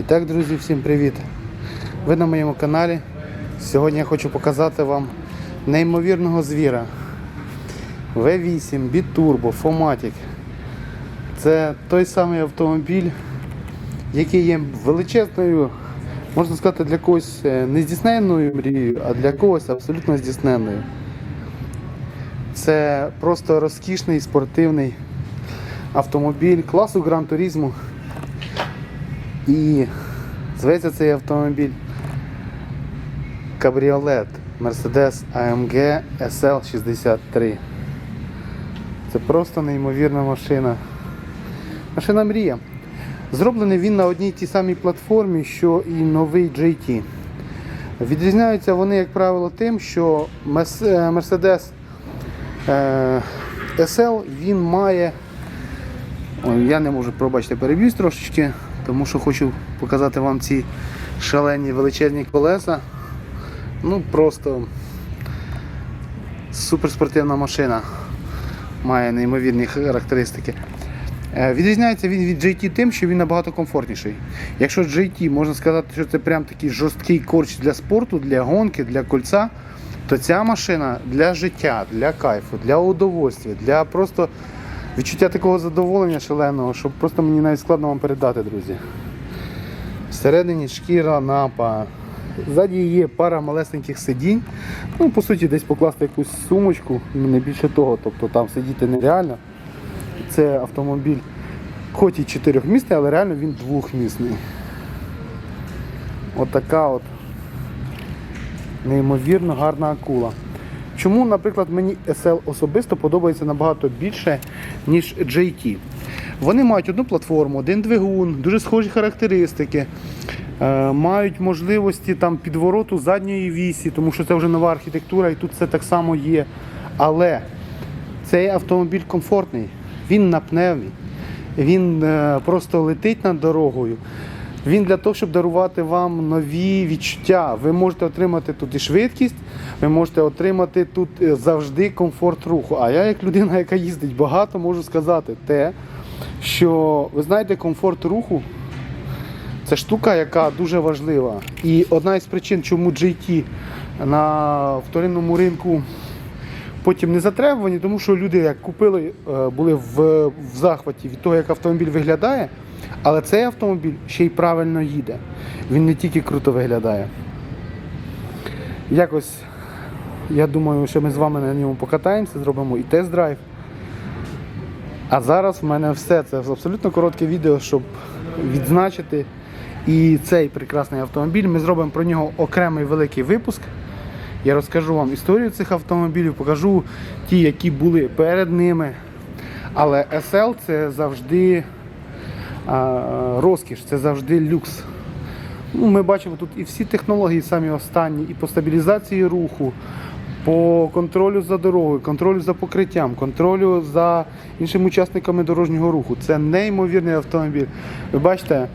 І так, друзі, всім привіт! Ви на моєму каналі. Сьогодні я хочу показати вам неймовірного звіра. V8 Biturbo Fomatic. Це той самий автомобіль, який є величезною, можна сказати, для когось е, не здійсненною мрією, а для когось абсолютно здійсненною. Це просто розкішний спортивний автомобіль класу Гран Туризму. І зветься цей автомобіль кабріолет Mercedes AMG SL63. Це просто неймовірна машина. Машина мрія. Зроблений він на одній тій самій платформі, що і новий GT. Відрізняються вони, як правило, тим, що е, Mercedes е, SL він має Я не можу пробачити, переб'юсь трошечки, тому що хочу показати вам ці шалені величезні колеса. Ну просто суперспортивна машина. Має неймовірні характеристики. Е, Відрізняється він від GT тим, що він набагато комфортніший. Якщо GT можна сказати, що це прям такий жорсткий корч для спорту, для гонки, для кольця, то ця машина для життя, для кайфу, для удовольствия, для просто відчуття такого задоволення шаленого, що просто мені навіть складно вам передати, друзі. Всередині шкіра напа. Ззаді є пара малесеньких сидінь. Ну, по суті, десь покласти якусь сумочку, ну, не більше того, тобто там сидіти нереально. Це автомобіль, хоч і чотирьохмісний, але реально він двохмісний. Отака от неймовірно гарна акула. Чому, наприклад, мені SL особисто подобається набагато більше, ніж JT? Вони мають одну платформу, один двигун, дуже схожі характеристики, е, мають можливості там підвороту задньої вісі, тому що це вже нова архітектура і тут це так само є. Але цей автомобіль комфортний, він напневий, він е, просто летить над дорогою. Він для того, щоб дарувати вам нові відчуття. Ви можете отримати тут і швидкість, ви можете отримати тут е, завжди комфорт руху. А я, як людина, яка їздить багато, можу сказати те, що ви знаєте, комфорт руху це штука, яка дуже важлива. І одна із причин, чому GT на вторинному ринку потім не затребувані, тому що люди, як купили, е, були в, в захваті від того, як автомобіль виглядає, але цей автомобіль ще й правильно їде. Він не тільки круто виглядає. Якось, я думаю, що ми з вами на ньому покатаємося, зробимо і тест-драйв. А зараз в мене все. Це абсолютно коротке відео, щоб відзначити і цей прекрасний автомобіль. Ми зробимо про нього окремий великий випуск. Я розкажу вам історію цих автомобілів, покажу ті, які були перед ними. Але SL це завжди розкіш, це завжди люкс. Ну, ми бачимо тут і всі технології самі останні, і по стабілізації руху, по контролю за дорогою, контролю за покриттям, контролю за іншими учасниками дорожнього руху. Це неймовірний автомобіль. Ви бачите, е,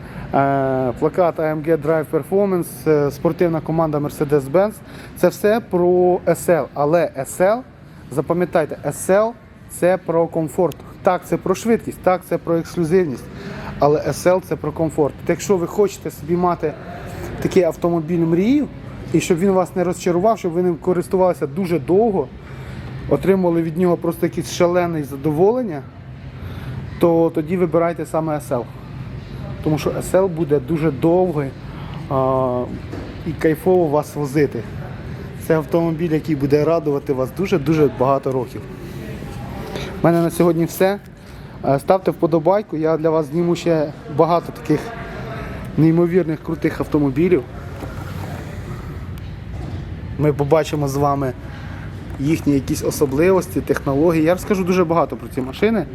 плакат AMG Drive Performance, е, спортивна команда Mercedes-Benz. Це все про SL. Але SL, запам'ятайте, SL це про комфорт. Так, це про швидкість, так, це про ексклюзивність. Але SL це про комфорт. Так Якщо ви хочете собі мати такий автомобіль мрію, і щоб він вас не розчарував, щоб ви ним користувалися дуже довго, отримували від нього просто якесь шалене задоволення, то тоді вибирайте саме SL. Тому що SL буде дуже довго а, і кайфово вас возити. Це автомобіль, який буде радувати вас дуже-дуже багато років. У мене на сьогодні все. Е, Ставте вподобайку, я для вас зніму ще багато таких неймовірних крутих автомобілів. Ми побачимо з вами їхні якісь особливості, технології. Я розкажу дуже багато про ці машини.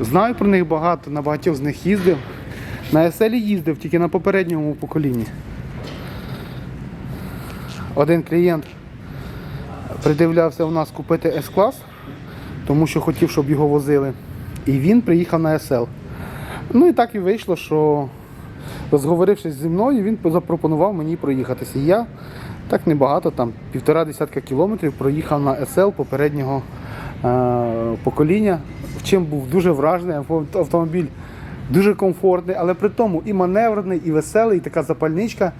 Знаю про них багато, на багатьох з них їздив. На SL їздив тільки на попередньому поколінні. Один клієнт придивлявся у нас купити S-клас, тому що хотів, щоб його возили. І він приїхав на SL. Ну і так і вийшло, що розговорившись зі мною, він запропонував мені проїхатися. Я так небагато, там півтора десятка кілометрів проїхав на SL попереднього е- покоління. Чим був дуже вражений. Автомобіль дуже комфортний, але при тому і маневрений, і веселий, і така запальничка.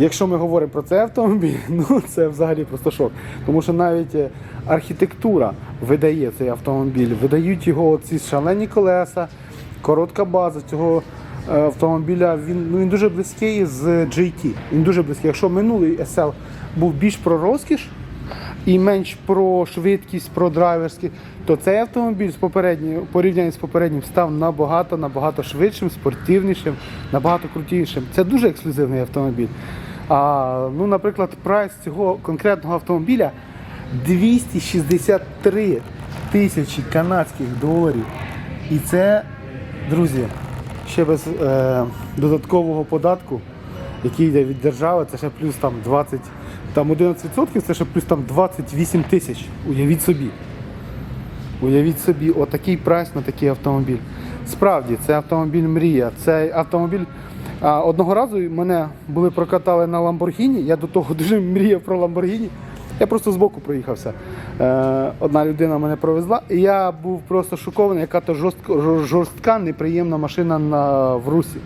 Якщо ми говоримо про цей автомобіль, ну це взагалі просто шок. Тому що навіть е, архітектура видає цей автомобіль, видають його ці шалені колеса, коротка база цього е, автомобіля. Він, ну, він дуже близький з GT. Він дуже близький. Якщо минулий SL був більш про розкіш і менш про швидкість, про драйверські, то цей автомобіль з попереднім, порівнянні з попереднім став набагато набагато швидшим, спортивнішим, набагато крутішим. Це дуже ексклюзивний автомобіль. А, ну, наприклад, прайс цього конкретного автомобіля 263 тисячі канадських доларів. І це, друзі, ще без е, додаткового податку, який йде від держави, це ще плюс там 20, там 11%, це ще плюс там 28 тисяч. Уявіть собі. Уявіть собі, отакий прайс на такий автомобіль. Справді, це автомобіль мрія. Цей автомобіль. Одного разу мене були прокатали на Ламборгіні. Я до того дуже мріяв про Ламборгіні. Я просто збоку проїхався. Е, одна людина мене провезла, і я був просто шокований, яка то жорстка, жорстка неприємна машина на, в Русі.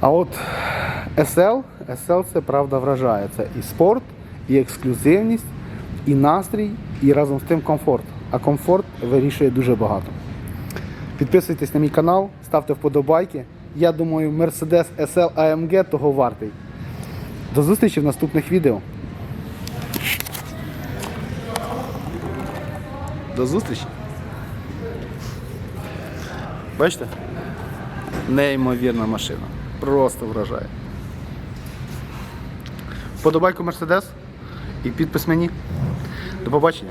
А от SL, SL це правда вражає. Це і спорт, і ексклюзивність, і настрій, і разом з тим комфорт. А комфорт вирішує дуже багато. Підписуйтесь на мій канал, ставте вподобайки. Я думаю, Mercedes SL AMG того вартий. До зустрічі в наступних відео. До зустрічі. Бачите? Неймовірна машина. Просто вражає. Вподобайку Mercedes і підпис мені. До побачення.